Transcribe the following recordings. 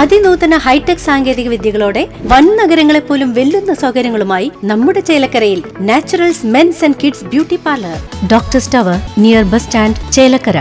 അതിനൂതന hi tech സാങ്കേതിക വിദ്യകളോടെ വൻ നഗരങ്ങളെ പോലും വെല്ലുന്ന സൗകര്യങ്ങളുമായി നമ്മുടെ ചേലക്കരയിൽ naturals men's and kids beauty parlour. Doctor സ്റ്റവർ near bus stand Chelakkara.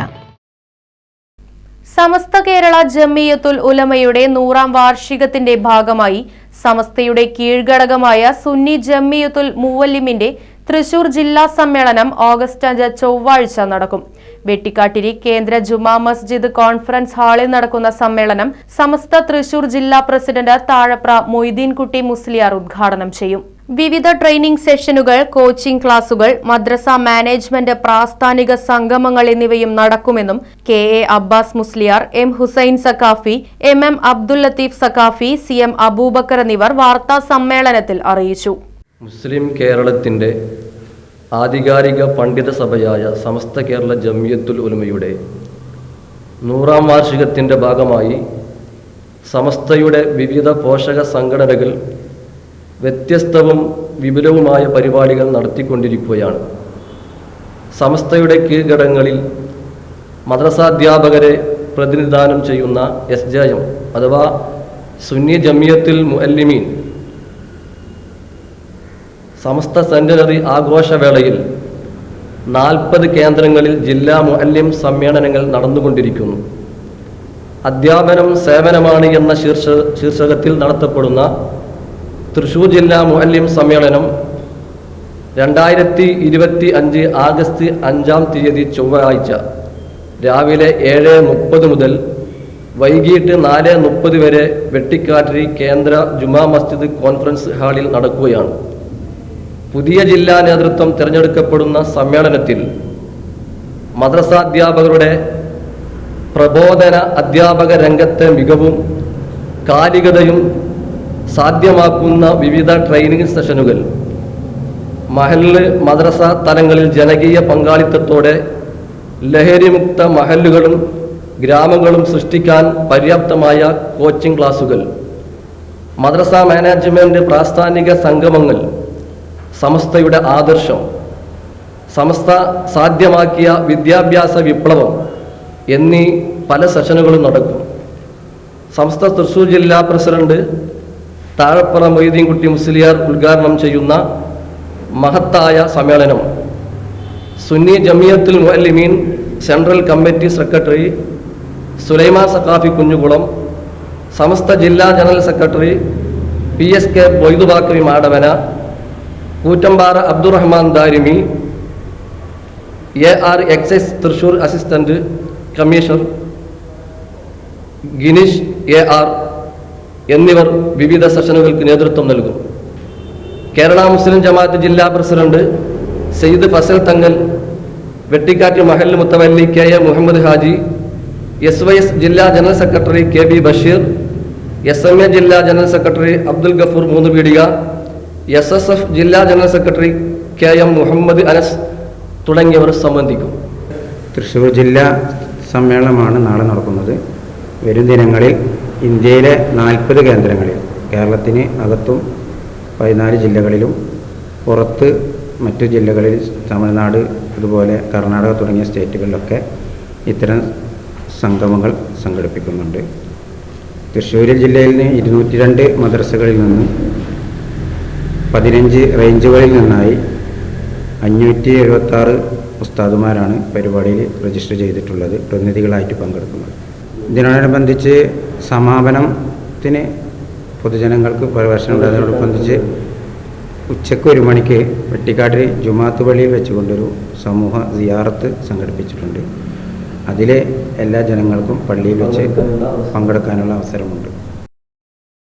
Samastha Kerala Jamiyyathul ഉലമയുടെ നൂറാം വാർഷികത്തിന്റെ ഭാഗമായി സമസ്തയുടെ കീഴ്ഘടകമായ സുന്നി ജമ്മിയത്തുൽ മൂവല്ലിമിന്റെ തൃശൂർ ജില്ലാ സമ്മേളനം ഓഗസ്റ്റ് അഞ്ച് ചൊവ്വാഴ്ച നടക്കും. വെട്ടിക്കാട്ടിരി കേന്ദ്ര ജുമാ മസ്ജിദ് കോൺഫറൻസ് ഹാളിൽ നടക്കുന്ന സമ്മേളനം സമസ്ത തൃശൂർ ജില്ലാ പ്രസിഡന്റ് താഴപ്ര മൊയ്തീൻകുട്ടി മുസ്ലിയാർ ഉദ്ഘാടനം ചെയ്യും. വിവിധ ട്രെയിനിംഗ് സെഷനുകൾ കോച്ചിംഗ് ക്ലാസുകൾ മദ്രസ മാനേജ്മെന്റ് പ്രാസ്ഥാനിക സംഗമങ്ങൾ എന്നിവയും നടക്കുമെന്നും K A Abbas Musliyar M Hussain Saqafi M M Abdul Latheef Saqafi C M Abubakar എന്നിവർ വാർത്താ സമ്മേളനത്തിൽ അറിയിച്ചു. മുസ്ലിം കേരളത്തിന്റെ ആധികാരിക പണ്ഡിത സഭയായ സമസ്ത കേരള ജമിയത്തുൽ ഉലമയുടെ നൂറാം വാർഷികത്തിന്റെ ഭാഗമായി സമസ്തയുടെ വിവിധ പോഷക സംഘടനകൾ വ്യത്യസ്തവും വിപുലവുമായ പരിപാടികൾ നടത്തിക്കൊണ്ടിരിക്കുകയാണ്. സമസ്തയുടെ കീഴ്ഘടകങ്ങളിൽ മദ്രസാധ്യാപകരെ പ്രതിനിധാനം ചെയ്യുന്ന എസ് ജെ എം അഥവാ സുന്നി ജമ്യത്തിൽ മുഅല്ലിമീൻ സമസ്ത സെന്റിനറി ആഘോഷവേളയിൽ നാൽപ്പത് കേന്ദ്രങ്ങളിൽ ജില്ലാ മുഅല്ലിം സമ്മേളനങ്ങൾ നടന്നുകൊണ്ടിരിക്കുന്നു. അധ്യാപനം സേവനമാണ് എന്ന ശീർഷ ശീർഷകത്തിൽ നടത്തപ്പെടുന്ന തൃശൂർ ജില്ലാ മുഅല്ലിം സമ്മേളനം രണ്ടായിരത്തി ഇരുപത്തി അഞ്ച് ആഗസ്റ്റ് അഞ്ചാം തീയതി ചൊവ്വാഴ്ച രാവിലെ ഏഴ് മുപ്പത് മുതൽ വൈകിട്ട് നാല് മുപ്പത് വരെ വെട്ടിക്കാട്ടിരി കേന്ദ്ര ജുമാ മസ്ജിദ് കോൺഫറൻസ് ഹാളിൽ നടക്കുകയാണ്. പുതിയ ജില്ലാ നേതൃത്വം തിരഞ്ഞെടുക്കപ്പെടുന്ന സമ്മേളനത്തിൽ മദ്രസാധ്യാപകരുടെ പ്രബോധന അധ്യാപക രംഗത്തെ മികവും കാലികതയും സാധ്യമാക്കുന്ന വിവിധ ട്രെയിനിങ് സെഷനുകൾ. മഹല്ല് മദ്രസ തലങ്ങളിൽ ജനകീയ പങ്കാളിത്തത്തോടെ ലഹരിമുക്ത മഹല്ലുകളും ഗ്രാമങ്ങളും സൃഷ്ടിക്കാൻ പര്യാപ്തമായ കോച്ചിംഗ് ക്ലാസുകൾ. മദ്രസ മാനേജ്മെന്റ് പ്രാസ്ഥാനിക സംഗമങ്ങൾ സമസ്തയുടെ ആദർശം സമസ്ത സാധ്യമാക്കിയ വിദ്യാഭ്യാസ വിപ്ലവം എന്നീ പല സെഷനുകളും നടക്കും. സമസ്ത തൃശൂർ ജില്ലാ പ്രസിഡന്റ് താഴപ്പുറ മൊയ്തീൻകുട്ടി മുസ്ലിയാർ ഉദ്ഘാടനം ചെയ്യുന്ന മഹത്തായ സമ്മേളനം. Sunni Jamiyyathul Muallimeen central committee secretary Sulaima Saqafi Kunjukulam Samastha ജില്ലാ general secretary P S K Moidubaqavi Madavana Koottampara Abdurahman Darimi A R excise Thrissur assistant commissioner Gineesh A R എന്നിവർ വിവിധ സെഷനുകൾക്ക് നേതൃത്വം നൽകും. കേരള മുസ്ലിം ജമാഅത്ത് ജില്ലാ president Sayyid Fazal Thangal Vettikkattu Mahal മുത്തവല്ലി K A Muhammad Haji S Y S ജില്ലാ general secretary K B Basheer S M A ജില്ലാ general secretary Abdul Gafoor Moonnupeedika S S F ജില്ലാ general secretary K M Muhammad Anas തുടങ്ങിയവർ സംബന്ധിക്കും. തൃശ്ശൂർ ജില്ലാ സമ്മേളനമാണ് നാളെ നടക്കുന്നത്. വരും ദിനങ്ങളിൽ ഇന്ത്യയിലെ നാൽപ്പത് കേന്ദ്രങ്ങളിൽ കേരളത്തിന് അകത്തും പതിനാല് ജില്ലകളിലും പുറത്ത് മറ്റു ജില്ലകളിൽ തമിഴ്നാട് അതുപോലെ കർണാടക തുടങ്ങിയ സ്റ്റേറ്റുകളിലൊക്കെ ഇത്തരം സംഗമങ്ങൾ സംഘടിപ്പിക്കുന്നുണ്ട്. തൃശ്ശൂർ ജില്ലയിൽ നിന്ന് ഇരുന്നൂറ്റി രണ്ട് മദ്രസകളിൽ നിന്നും പതിനഞ്ച് റേഞ്ചുകളിൽ നിന്നായി അഞ്ഞൂറ്റി എഴുപത്താറ് ഉസ്താദുമാരാണ് പരിപാടിയിൽ രജിസ്റ്റർ ചെയ്തിട്ടുള്ളത് പ്രതിനിധികളായിട്ട് പങ്കെടുക്കുന്നത്. ഇതിനോടനുബന്ധിച്ച് സമാപനത്തിന് പൊതുജനങ്ങൾക്ക് പ്രവേശനം അതിനോടനുബന്ധിച്ച് ഉച്ചയ്ക്ക് ഒരു മണിക്ക് വെട്ടിക്കാട്ടിൽ ജുമാത്ത് പള്ളിയിൽ വെച്ചുകൊണ്ടൊരു സമൂഹ സിയാറത്ത് സംഘടിപ്പിച്ചിട്ടുണ്ട്. അതിലെ എല്ലാ ജനങ്ങൾക്കും പള്ളിയിൽ വെച്ച് പങ്കെടുക്കാനുള്ള അവസരമുണ്ട്.